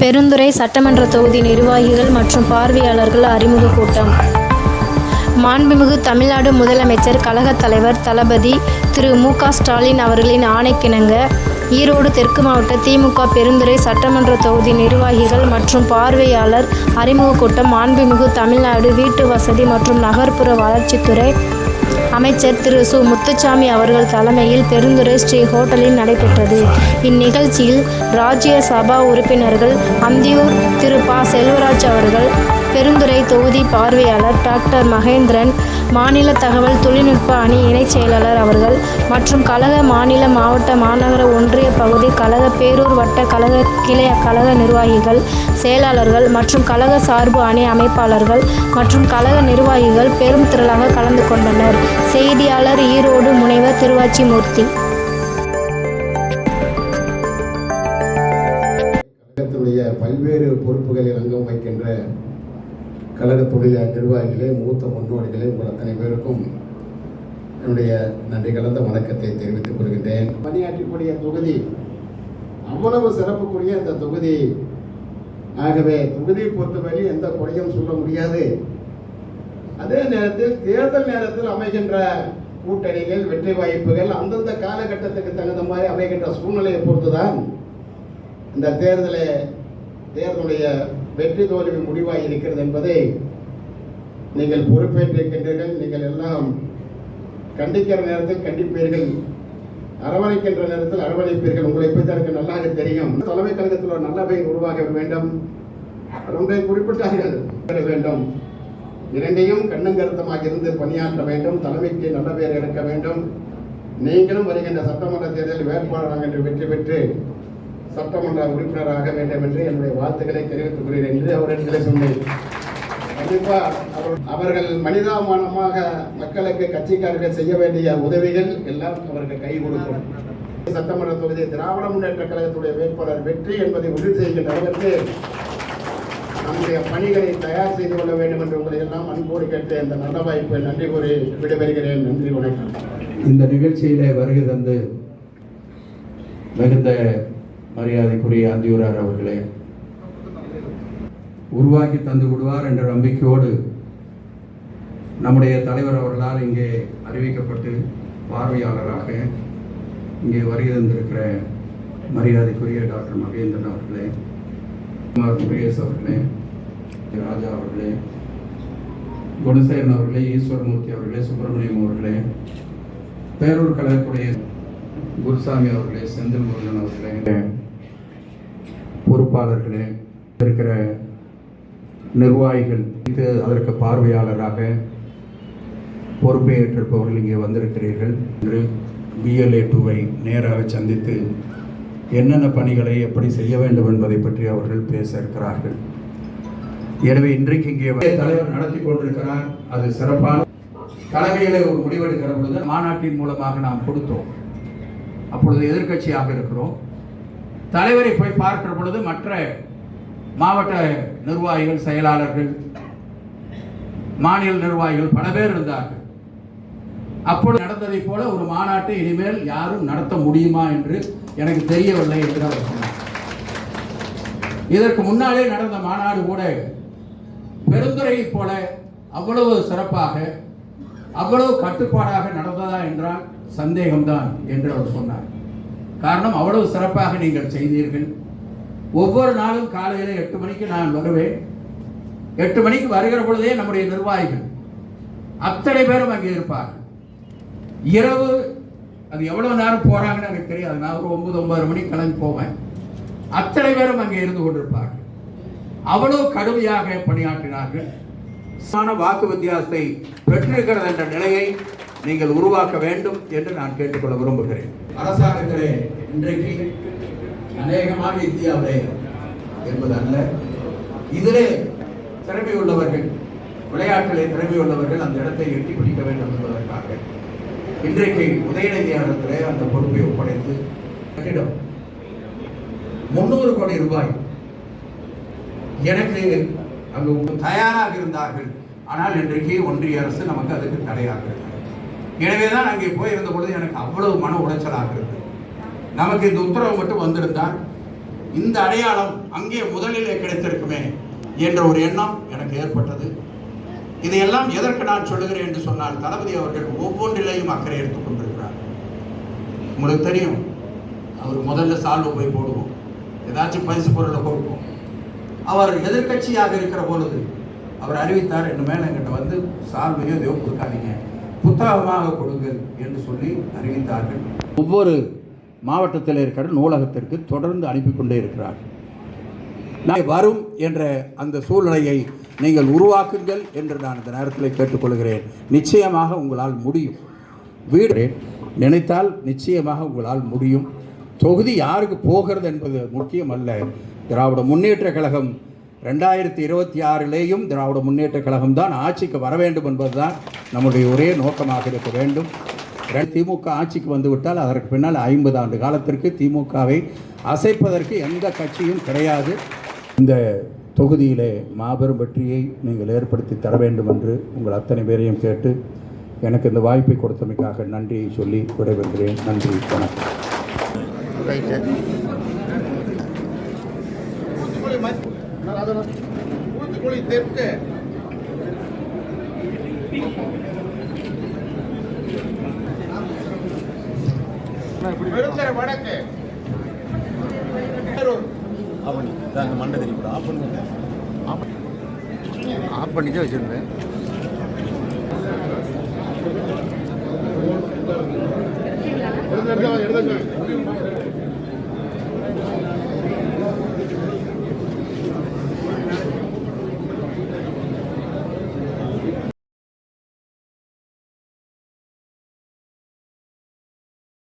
பெருந்துறை சட்டமன்ற தொகுதி நிர்வாகிகள் மற்றும் பார்வையாளர்கள் அறிமுக கூட்டம். மாண்புமிகு தமிழ்நாடு முதலமைச்சர் கழகத் தலைவர் தளபதி திரு மு க ஸ்டாலின் அவர்களின் ஆணைக்கிணங்க ஈரோடு தெற்கு மாவட்ட திமுக பெருந்துறை சட்டமன்ற தொகுதி நிர்வாகிகள் மற்றும் பார்வையாளர் அறிமுக கூட்டம் மாண்புமிகு தமிழ்நாடு வீட்டு வசதி மற்றும் நகர்ப்புற வளர்ச்சித்துறை அமைச்சர் திரு சு. முத்துச்சாமி அவர்கள் தலைமையில் பெருந்துறை ஸ்ரீ ஹோட்டலில் நடைபெற்றது. இந்நிகழ்ச்சியில் ராஜ்ய சபா உறுப்பினர்கள் அந்தியூர் திரு பா. செல்வராஜ் அவர்கள் பெருந்துறை தொகுதி பார்வையாளர் டாக்டர் மகேந்திரன் மாநில தகவல் தொழில்நுட்ப அணி இணைச் செயலாளர் அவர்கள் மற்றும் கழக மாநில மாவட்ட மாநகர ஒன்றிய பகுதி கழக பேரூர் வட்ட கழக கிளை கழக நிர்வாகிகள் செயலாளர்கள் மற்றும் கழக சார்பு அணி அமைப்பாளர்கள் மற்றும் கழக நிர்வாகிகள் பெரும் திரளாக கலந்து கொண்டனர். செய்தியாளர் ஈரோடு முனைவர் திருவாச்சிமூர்த்தி. கழகத்துடைய பல்வேறு பொறுப்புகளில் அங்கம் வகிக்கின்ற கழகத்துடைய நிர்வாகிகளே மூத்த முன்னோடிகளே உங்கள் அத்தனை பேருக்கும் என்னுடைய நன்றி கலந்த வணக்கத்தை தெரிவித்துக் கொள்கின்றேன். பணியாற்றக்கூடிய தொகுதி அவ்வளவு சிறப்புக்குரிய இந்த தொகுதி. ஆகவே தொகுதியை பொறுத்தவரை எந்த குறையும் சொல்ல முடியாது. அதே நேரத்தில் தேர்தல் நேரத்தில் அமைகின்ற கூட்டணிகள் வெற்றி வாய்ப்புகள் அந்தந்த காலகட்டத்துக்கு தகுந்த மாதிரி அமைகின்ற சூழ்நிலையை பொறுத்துதான் இந்த தேர்தலை தேர்தலுடைய வெற்றி தோல்வி முடிவாக இருக்கிறது என்பதை நீங்கள் பொறுப்பேற்றிருக்கின்றீர்கள். நீங்கள் எல்லாம் கண்டிக்கிற நேரத்தில் கண்டிப்பீர்கள். அரவணைக்கின்ற நேரத்தில் அரவணைப்பீர்கள். உங்களை பற்றி எனக்கு நல்லாக தெரியும். தலைமை கழகத்தில் ஒரு நல்ல உருவாக வேண்டும். ஒன்றை குறிப்பிட்டார்கள் பெற வேண்டும். இரண்டையும் கண்ணும் கருத்தமாக இருந்து பணியாற்ற வேண்டும். தலைமைக்கு நல்ல பேர் எடுக்க வேண்டும். நீங்களும் வருகின்ற சட்டமன்ற தேர்தலில் வேட்பாளராக என்று வெற்றி பெற்று சட்டமன்ற உறுப்பினராக வேண்டும் என்று என்னுடைய வாழ்த்துக்களை தெரிவித்துக் கொள்கிறேன் என்று அவரிடத்திலே சொன்னேன். கண்டிப்பா அவர்- அவர்கள் மனிதாமானமாக மக்களுக்கு கட்சிக்காரர்கள் செய்ய வேண்டிய உதவிகள் எல்லாம் அவருக்கு கை கொடுக்கும். சட்டமன்ற தொகுதி திராவிட முன்னேற்ற கழகத்துடைய வேட்பாளர் வெற்றி என்பதை உறுதி செய்கின்ற அளவிற்கு நம்முடைய பணிகளை தயார் செய்து கொள்ள வேண்டும் என்று உங்களை எல்லாம் அன்போடு கேட்டு இந்த நல்ல வாய்ப்பை நன்றி கூறி விடைபெறுகிறேன். நன்றி வணக்கம். இந்த நிகழ்ச்சியிலே வருகை தந்து மிகுந்த மரியாதைக்குரிய அந்தியூரார் அவர்களே உருவாக்கி தந்து விடுவார் என்ற நம்பிக்கையோடு நம்முடைய தலைவர் அவர்களால் இங்கே அறிவிக்கப்பட்டு பார்வையாளராக இங்கே வருகை தந்திருக்கிற மரியாதைக்குரிய டாக்டர் மகேந்திரன் அவர்களே பிரியஸ் அவர்களே ராஜா அவர்களே குணசேகரன் அவர்களே ஈஸ்வரமூர்த்தி அவர்களே சுப்பிரமணியம் அவர்களே பேரூர் கழகத்துடைய குருசாமி அவர்களே செந்தில் முருகன் அவர்களே பொறுப்பாளர்களே இருக்கிற நிர்வாகிகள் இது அதற்கு பார்வையாளராக பொறுப்பை ஏற்றிருப்பவர்கள் இங்கே வந்திருக்கிறீர்கள். என்று பிஎல்ஏ டூவை நேராக சந்தித்து என்னென்ன பணிகளை எப்படி செய்ய வேண்டும் என்பதை பற்றி அவர்கள் பேச இருக்கிறார்கள். எனவே இன்றைக்கு இங்கே தலைவர் நடத்தி கொண்டிருக்கிறார். அது சிறப்பான தலைமையிலே ஒரு முடிவெடுக்கிற பொழுது மாநாட்டின் மூலமாக நாம் கொடுத்தோம். அப்பொழுது எதிர்க்கட்சியாக இருக்கிறோம். தலைவரை போய் பார்க்கிற பொழுது மற்ற மாவட்ட நிர்வாகிகள் செயலாளர்கள் மாநில நிர்வாகிகள் பல பேர் இருந்தார்கள். அப்பொழுது நடந்ததைப் போல ஒரு மாநாட்டை இனிமேல் யாரும் நடத்த முடியுமா என்று எனக்கு தெரியவில்லை என்று அவர் சொன்னார். இதற்கு முன்னாலே நடந்த மாநாடு கூட பெருந்துரையைப் போல அவ்வளவு சிறப்பாக அவ்வளவு கட்டுப்பாடாக நடந்ததா என்றால் சந்தேகம்தான் என்று அவர் சொன்னார். காரணம் அவ்வளவு சிறப்பாக நீங்கள் செய்தீர்கள். ஒவ்வொரு நாளும் காலையில் எட்டு மணிக்கு நான் வருவேன். எட்டு மணிக்கு வருகிற பொழுதே நம்முடைய நிர்வாகிகள் அத்தனை பேரும் அங்கே இருப்பார்கள். இரவு அது எவ்வளோ நேரம் போகிறாங்கன்னு எனக்கு தெரியாது. நான் ஒரு ஒம்பது ஒன்பது மணிக்கு கிளம்பி போவேன். அத்தனை பேரும் அங்கே இருந்து கொண்டிருப்பார்கள். அவ்வளோ கடுமையாக பணியாற்றினார்கள். சான வாக்கு வித்தியாசத்தை பெற்றிருக்கிறது என்ற நிலையை நீங்கள் உருவாக்க வேண்டும் என்று நான் கேட்டுக்கொள்ள விரும்புகிறேன். அரசாங்கத்திலே இன்றைக்கு அநேகமாக இந்தியாவிலே என்பது அல்ல இதிலே திறமையுள்ளவர்கள் விளையாட்டிலே திறமையுள்ளவர்கள் அந்த இடத்தை எட்டி பிடிக்க வேண்டும் என்பதற்காக இன்றைக்கு உதயநிதியாரத்திலே அந்த பொறுப்பை ஒப்படைத்து கட்டிடம். முன்னூறு கோடி ரூபாய். எனக்கு அங்கு தயாராக இருந்தார்கள். ஆனால் இன்றைக்கு ஒன்றிய அரசு நமக்கு அதுக்கு தடையாக இருக்கிறது. எனவேதான் அங்கே போயிருந்த பொழுது எனக்கு அவ்வளவு மன உளைச்சலாக இருக்கு நமக்கு இந்த உத்தரவு மட்டும் வந்திருந்தால் இந்த அடையாளம் அங்கே முதலிலே கிடைத்திருக்குமே என்ற ஒரு எண்ணம் எனக்கு ஏற்பட்டது. இதையெல்லாம் எதற்கு நான் சொல்லுகிறேன் என்று சொன்னால் தளபதி அவர்கள் ஒவ்வொன்றிலையும் அக்கறை எடுத்துக் கொண்டிருக்கிறார். உங்களுக்கு தெரியும் அவர் முதல்ல சால்வை போய் போடுவோம். ஏதாச்சும் பரிசு பொருளை கொடுப்போம். அவர் எதிர்க்கட்சியாக இருக்கிற பொழுது அவர் அறிவித்தார் என்ன மேலே என்கிட்ட வந்து சால்வையோ எதையோ கொடுக்காதீங்க. புத்தகமாக கொடுங்கள் என்று சொல்லி அறிவித்தார்கள். ஒவ்வொரு மாவட்டத்தில் இருக்கிற நூலகத்திற்கு தொடர்ந்து அனுப்பி கொண்டே இருக்கிறார் நான் வரும் என்ற அந்த சூழ்நிலையை நீங்கள் உருவாக்குங்கள் என்று நான் இந்த நேரத்தில் கேட்டுக்கொள்கிறேன். நிச்சயமாக உங்களால் முடியும். வீடு நினைத்தால் நிச்சயமாக உங்களால் முடியும். தொகுதி யாருக்கு போகிறது என்பது முக்கியம் அல்ல திராவிட முன்னேற்ற கழகம் ரெண்டாயிரத்தி இருபத்தி ஆறிலேயும் திராவிட முன்னேற்ற கழகம் தான் ஆட்சிக்கு வர வேண்டும் என்பதுதான் நம்முடைய ஒரே நோக்கமாக இருக்க வேண்டும். திமுக ஆட்சிக்கு வந்துவிட்டால் அதற்கு பின்னால் ஐம்பது ஆண்டு காலத்திற்கு திமுகவை அசைப்பதற்கு எந்த கட்சியும் கிடையாது. இந்த தொகுதியிலே மாபெரும் வெற்றியை நீங்கள் ஏற்படுத்தி தர வேண்டும் என்று உங்கள் அத்தனை பேரையும் கேட்டு எனக்கு இந்த வாய்ப்பை கொடுத்தமைக்காக நன்றியை சொல்லி விடைபெறுகிறேன். நன்றி வணக்கம். ரைட்டு ஆஃப் பண்ணி. அந்த மண்டை தெரியும். கூட ஆஃப் பண்ணுங்க. ஆஃப் பண்ணி. தான் வச்சுருந்தேன்.